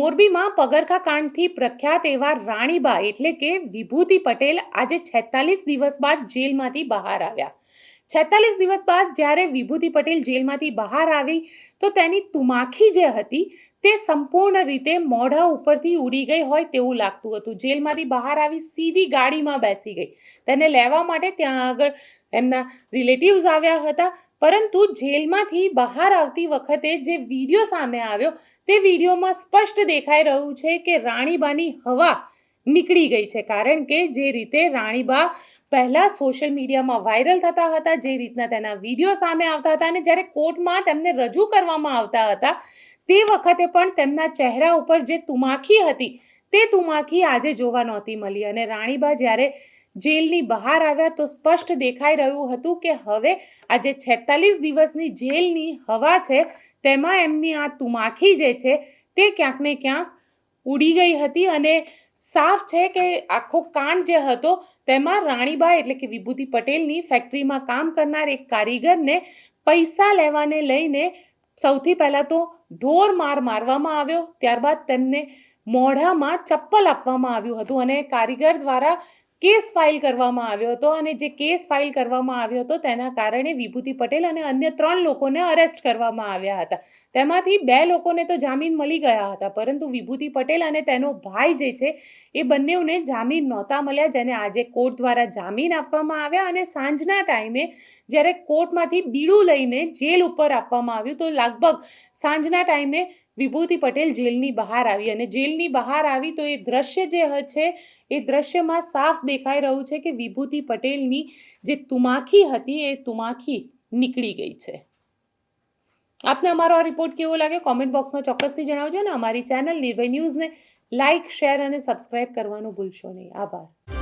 મોરબીમાં પગરખા કાંડથી પ્રખ્યાત એવા રાણીબા એટલે કે વિભૂતિ પટેલ આજે છેતાલીસ દિવસ બાદ જેલમાંથી બહાર આવ્યા. છેતાલીસ દિવસ બાદ જ્યારે વિભૂતિ પટેલ જેલમાંથી બહાર આવી, તો તેની તુમાખી જે હતી, તે સંપૂર્ણ રીતે મોઢા ઉપરથી ઉડી ગઈ હોય તેવું લાગતું હતું. જેલમાંથી બહાર આવી સીધી ગાડીમાં બેસી ગઈ. તેને લેવા માટે ત્યાં આગળ એમના રિલેટિવ્સ આવ્યા હતા. પરંતુ જેલમાંથી બહાર આવતી વખતે જે વીડિયો સામે આવ્યો તે વિડીયોમાં સ્પષ્ટ દેખાઈ રહ્યું છે કે રાણીબાની હવા નીકળી ગઈ છે, કારણ કે જે રીતે રાણીબા પહેલાં સોશિયલ મીડિયામાં વાયરલ થતા હતા, જે રીતના તેના વીડિયો સામે આવતા હતા અને જ્યારે કોર્ટમાં તેમને રજૂ કરવામાં આવતા હતા, તે વખતે પણ તેમના ચહેરા ઉપર જે તુમાખી હતી, તે તુમાખી આજે જોવા નહોતી મળી. અને રાણીબા જ્યારે જેલની બહાર આવ્યા તો સ્પષ્ટ દેખાઈ રહ્યું હતું કે હવે આજે છેતાલીસ દિવસની જેલની હવા છે તેમાં એમની આ તુમાખી જે છે, તે ક્યાંક ને ક્યાંક ઉડી ગઈ હતી અને સાફ છે કે આખો કાંડ જે હતો, તેમાં રાણીબા એટલે કે વિભૂતિ પટેલની ફેક્ટરીમાં કામ કરનાર એક કારીગરને પૈસા લેવાને લઈને સૌથી પહેલાં તો ઢોર માર મારવામાં આવ્યો, ત્યારબાદ તેમને મોઢામાં ચપ્પલ આપવામાં આવ્યું હતું અને કારીગર દ્વારા કેસ ફાઇલ કરવામાં આવ્યો હતો અને જે કેસ ફાઇલ કરવામાં આવ્યો હતો તેના કારણે વિભૂતિ પટેલ અને અન્ય ત્રણ લોકોને અરેસ્ટ કરવામાં આવ્યા હતા. તેમાંથી બે લોકોને તો જામીન મળી ગયા હતા, પરંતુ વિભૂતિ પટેલ અને તેનો ભાઈ જે છે એ બંનેઓને જામીન નહોતા મળ્યા, જેને આજે કોર્ટ દ્વારા જામીન આપવામાં આવ્યા અને સાંજના ટાઈમે જ્યારે કોર્ટમાંથી બીડું લઈને જેલ ઉપર આપવામાં આવ્યું, તો લગભગ સાંજના ટાઈમે વિભૂતિ પટેલ જેલની બહાર આવી અને જેલની બહાર આવી તો એ દ્રશ્ય જે છે, એ દ્રશ્યમાં સાફ દેખાઈ રહ્યું છે કે વિભૂતિ પટેલની જે તુમાખી હતી એ તુમાખી નીકળી ગઈ છે. આપને અમારો આ રિપોર્ટ કેવો લાગ્યો? કોમેન્ટ બોક્સમાં ચોક્કસથી જણાવજો અને અમારી ચેનલ નિર્ભય ન્યૂઝને લાઇક શેર અને સબસ્ક્રાઇબ કરવાનું ભૂલશો નહીં. આભાર.